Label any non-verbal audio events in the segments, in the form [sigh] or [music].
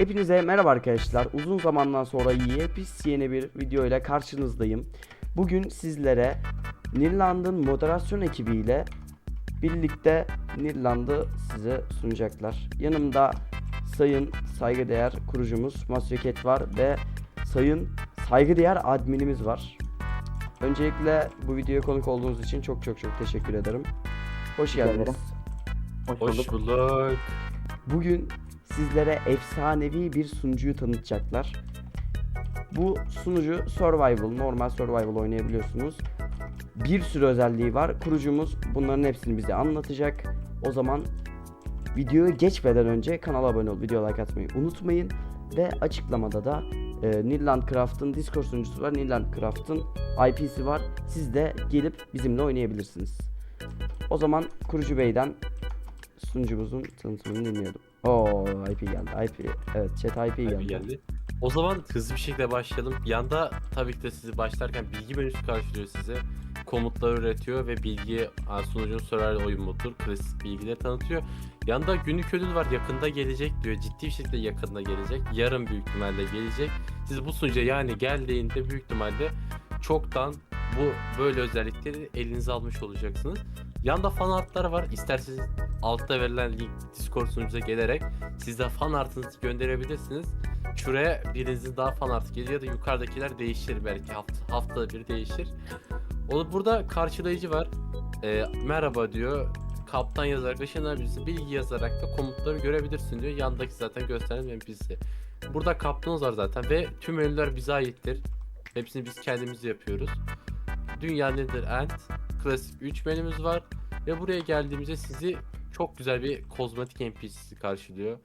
Hepinize merhaba arkadaşlar. Uzun zamandan sonra yepis yeni bir video ile karşınızdayım. Bugün sizlere Nirland'ın moderasyon ekibiyle birlikte Nirland'ı size sunacaklar. Yanımda sayın saygıdeğer kurucumuz Masyoket var ve sayın saygıdeğer adminimiz var. Öncelikle bu videoya konuk olduğunuz için çok çok çok teşekkür ederim. Hoş geldiniz. ederim. Hoş bulduk. Hoş bulduk. Bugün sizlere efsanevi bir sunucuyu tanıtacaklar. Bu sunucu survival, normal survival oynayabiliyorsunuz. Bir sürü özelliği var. Kurucumuz bunların hepsini bize anlatacak. O zaman videoya geçmeden önce kanala abone ol, video like atmayı unutmayın. Ve açıklamada da e, Nirland Craft'ın Discord sunucusu var. Nirland Craft'ın IP'si var. Siz de gelip bizimle oynayabilirsiniz. O zaman kurucu beyden sunucumuzun tanıtımını dinliyordum. Oo IP geldi. IP. Evet chat IP geldi. Abi geldi. O zaman hızlı bir şekilde başlayalım. Yanda tabii ki de sizi başlarken bilgi menüsü karşılıyor size. Komutlar üretiyor ve bilgi sunucunun survival oyun modudur. Klasik bilgileri tanıtıyor. Yanda günlük ödül var yakında gelecek diyor. Ciddi bir şekilde yakında gelecek. Yarın büyük ihtimalle gelecek. Siz bu sunucuya yani geldiğinde büyük ihtimalle çoktan bu böyle özellikleri elinize almış olacaksınız. Yanda fan artlar var. İsterseniz altta verilen link Discord sunucunuza gelerek siz de fan artınızı gönderebilirsiniz. Şuraya birinizin daha fan artı gelir ya da yukarıdakiler değişir belki hafta, haftada bir değişir. O burada karşılayıcı var. Ee, merhaba diyor. Kaptan yazarak ışınlanabilirsin. Bilgi yazarak da komutları görebilirsin diyor. Yandaki zaten gösteren NPC. Burada kaptanımız var zaten ve tüm menüler bize aittir. Hepsini biz kendimiz yapıyoruz. Dünya nedir End? Klasik 3 menümüz var. Ve buraya geldiğimizde sizi çok güzel bir kozmetik NPC'si karşılıyor.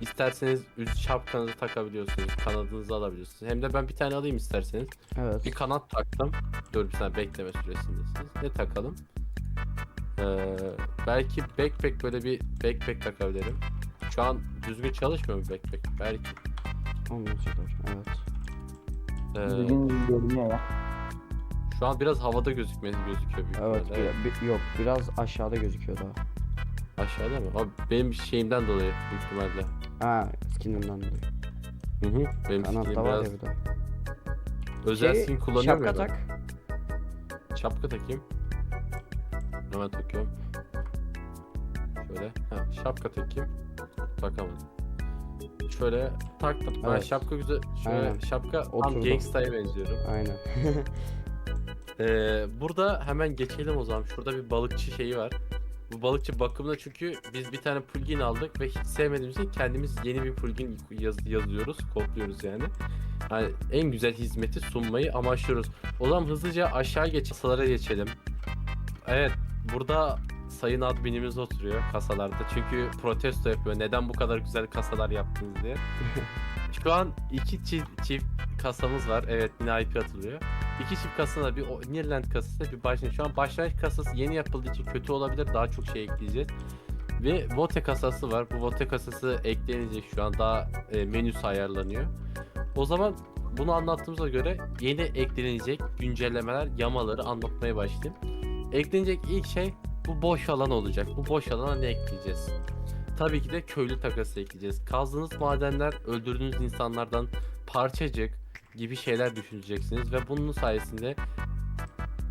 İsterseniz şapkanızı takabiliyorsunuz, kanadınızı alabiliyorsunuz. Hem de ben bir tane alayım isterseniz. Evet. Bir kanat taktım. Dur bir saniye bekleme süresindesiniz. Ne takalım? Ee, belki backpack böyle bir backpack takabilirim. Şu an düzgün çalışmıyor mu backpack? Belki. Anlaşılır. Evet. Ee, Bugün görünüyor ya. şu an biraz havada gözükmesi gözüküyor büyük Evet. ihtimalle. bir- bir- yok biraz aşağıda gözüküyor daha. Aşağıda mı? Abi benim şeyimden dolayı büyük ihtimalle. Ha skininden dolayı. Hı hı. Benim Kanat skinim var biraz ya bir de. özel Şey, skin kullanıyorum Şapka ya ben. tak. Şapka takayım. Hemen takıyorum. Şöyle. Ha, şapka takayım. Takamadım. Şöyle taktım. Ha, Evet. şapka güzel. Şöyle Aynen. şapka tam Oturdu. gangsta'ya benziyorum. Aynen. [laughs] Ee, burada hemen geçelim o zaman. Şurada bir balıkçı şeyi var. Bu balıkçı bakımında çünkü biz bir tane plugin aldık ve hiç sevmediğimiz için kendimiz yeni bir plugin yaz- yazıyoruz, kodluyoruz yani. Yani en güzel hizmeti sunmayı amaçlıyoruz. O zaman hızlıca aşağı geç, kasalara geçelim. Evet, burada sayın adminimiz oturuyor kasalarda. Çünkü protesto yapıyor. Neden bu kadar güzel kasalar yaptınız diye. [laughs] Şu an iki çift, çift kasamız var. Evet, yine IP atılıyor. İki çift kasada bir Nirland kasası bir başlangıç. Şu an başlangıç kasası yeni yapıldığı için kötü olabilir. Daha çok şey ekleyeceğiz. Ve Vote kasası var. Bu Vote kasası eklenecek şu an daha e, menüsü ayarlanıyor. O zaman bunu anlattığımıza göre yeni eklenecek güncellemeler, yamaları anlatmaya başlayayım. Eklenecek ilk şey bu boş alan olacak. Bu boş alana ne ekleyeceğiz? Tabii ki de köylü takası ekleyeceğiz. Kazdığınız madenler, öldürdüğünüz insanlardan parçacık, gibi şeyler düşüneceksiniz ve bunun sayesinde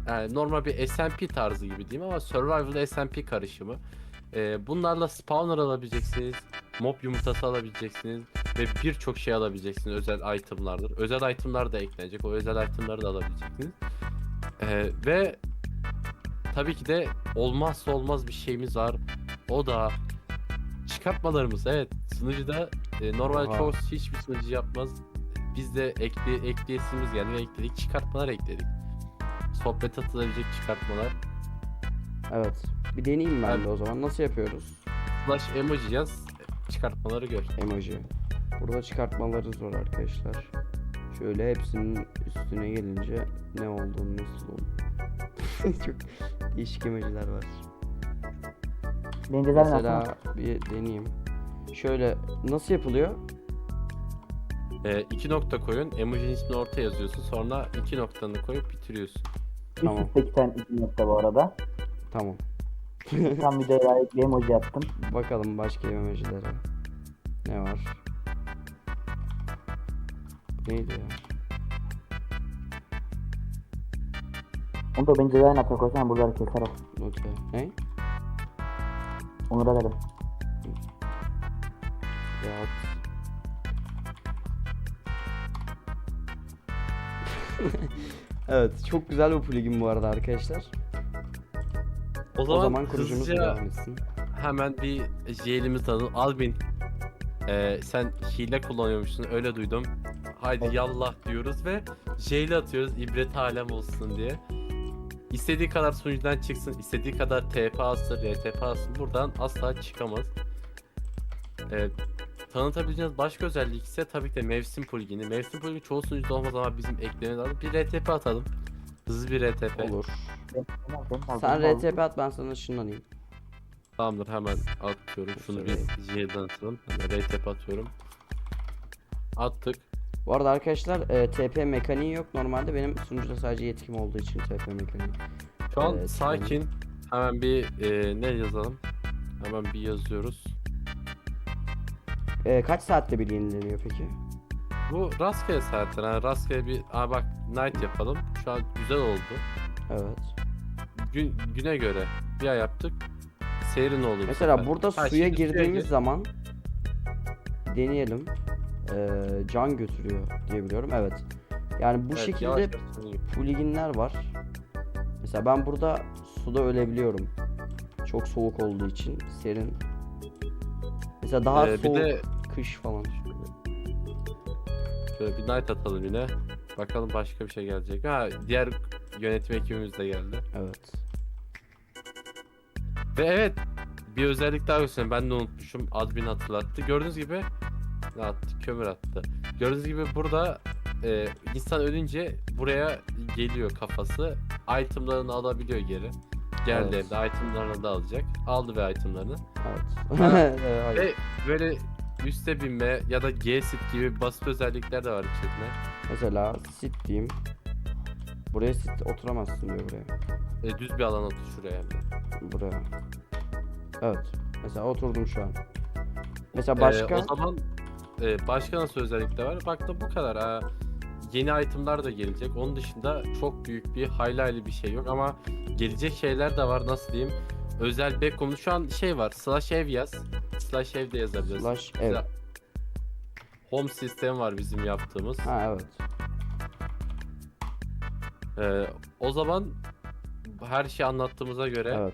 yani normal bir SMP tarzı gibi diyeyim ama survival SMP karışımı. Ee, bunlarla spawner alabileceksiniz, mob yumurtası alabileceksiniz ve birçok şey alabileceksiniz özel itemlardır. Özel itemlar da eklenecek. O özel itemları da alabileceksiniz. Ee, ve tabii ki de olmazsa olmaz bir şeyimiz var. O da çıkartmalarımız. Evet, sunucuda e, normal Oha. çoğu hiçbir sunucu yapmaz biz de ekle, ekleyesimiz ve ekledik. Çıkartmalar ekledik. Sohbet atılabilecek çıkartmalar. Evet. Bir deneyeyim ben de o zaman. Nasıl yapıyoruz? Slash emoji yaz. Çıkartmaları gör. Emoji. Burada çıkartmalarımız var arkadaşlar. Şöyle hepsinin üstüne gelince ne olduğunu nasıl olduğunu. Çok değişik emojiler var. Bence Mesela aslında bir deneyeyim. Şöyle nasıl yapılıyor? Ee, iki nokta koyun. Emojinin ismini ortaya yazıyorsun. Sonra iki noktanı koyup bitiriyorsun. üst Tamam. üste iki tane iki nokta bu arada. Tamam. Tam videoya layık bir emoji yaptım. Bakalım başka emojilere. Ne var? neydi ya? Onu da bence yayın atıyor koysana buraları keser. Okey. Ne? Onu da dedim. Ya. [laughs] evet çok güzel bir plugin bu arada arkadaşlar. O O zaman, zaman, kurucumuz hızlıca devam etsin. hemen bir jail'imizi tanıdım. Albin ee, sen hile kullanıyormuşsun öyle duydum. Haydi Evet. yallah diyoruz ve jail'e atıyoruz ibret alem olsun diye. İstediği kadar sunucudan çıksın, istediği kadar TP alsın, RTP alsın buradan asla çıkamaz. Ee, tanıtabileceğiniz başka özellik ise tabii ki de mevsim plugini. Mevsim plugini çoğu sunucuda olmaz ama bizim eklememiz lazım. Bir RTP atalım. Hızlı bir RTP. Olur. Sen. RTP at ben sana ışınlanayım. Tamamdır hemen atıyorum. Şunu bir jail'den atalım. Hemen RTP atıyorum. Attık. Bu arada arkadaşlar e, TP mekaniği yok. Normalde benim sunucuda sadece yetkim olduğu için TP mekaniği. Şu an Evet, sakin. Hemen bir e, ne yazalım? Hemen bir yazıyoruz. E, kaç saatte bir yenileniyor peki? Bu rastgele saatler. Yani rastgele bir Aa bak night yapalım. Şu an güzel oldu. Evet. Gün, güne göre bir ay yaptık. Serin oldu. bu Mesela sefer. burada Ha, suya şimdi girdiğimiz gir. zaman deneyelim. E, can götürüyor diye biliyorum. Evet. Yani bu Evet, şekilde pluginler var. Mesela ben burada suda ölebiliyorum. Çok soğuk olduğu için serin. Mesela daha Ee, bir soğuk de kış falan. şöyle bir night atalım yine. Bakalım başka bir şey gelecek. Ha diğer yönetim ekibimiz de geldi. Evet. Ve evet bir özellik daha göstereyim. Ben de unutmuşum. Admin hatırlattı. Gördüğünüz gibi ne attı? Kömür attı. Gördüğünüz gibi burada e, insan ölünce buraya geliyor kafası. Itemlarını alabiliyor geri. Geldi Evet. evde itemlarını da alacak. Aldı ve itemlarını. Evet. [laughs] Ve böyle üste binme ya da G-sit gibi basit özellikler de var içerisinde. Mesela sit diyeyim. Buraya sit oturamazsın diyor buraya. E, düz bir alana otur şuraya de. Buraya. Evet. Mesela oturdum şu an. Mesela Ee, başka o zaman e, başka nasıl özellikler var? Baktım bu kadar. Ha. Yeni itemlar da gelecek. Onun dışında çok büyük bir hayli bir şey yok ama gelecek şeyler de var. Nasıl diyeyim? Özel backcome'lu şu an şey var. Slash ev yaz. Slash ev de yazabiliriz. slash ev. Mesela Home sistem var bizim yaptığımız. Ha evet. Ee, o zaman her şeyi anlattığımıza göre Evet.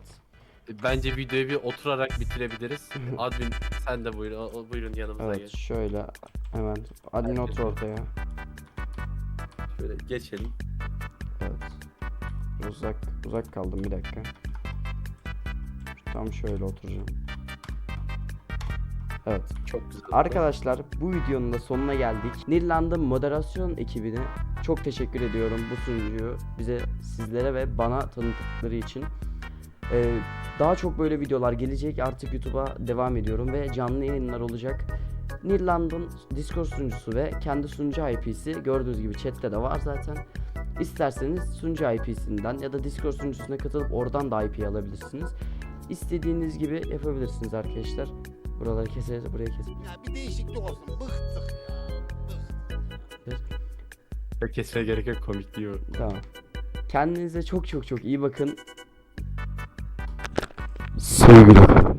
bence videoyu bir oturarak bitirebiliriz. [laughs] Admin sen de buyurun, o- buyurun yanımıza Evet gel. şöyle hemen admin otur ortaya. Şöyle geçelim. Evet. Uzak uzak kaldım bir dakika. Tam şöyle oturacağım. Evet. Çok güzel. Arkadaşlar bu videonun da sonuna geldik. Nirland'ın moderasyon ekibine çok teşekkür ediyorum bu sunucuyu bize sizlere ve bana tanıttıkları için. Ee, daha çok böyle videolar gelecek artık YouTube'a devam ediyorum ve canlı yayınlar olacak. Nirland'ın Discord sunucusu ve kendi sunucu IP'si gördüğünüz gibi chatte de var zaten. İsterseniz sunucu IP'sinden ya da Discord sunucusuna katılıp oradan da IP alabilirsiniz. İstediğiniz gibi yapabilirsiniz arkadaşlar. Buraları keseriz, buraya keseriz. Ya bir değişiklik olsun. Bıktık ya. Çok kesmeye gerek yok komik diyor. Tamam. Kendinize çok çok çok iyi bakın. Sevgiler.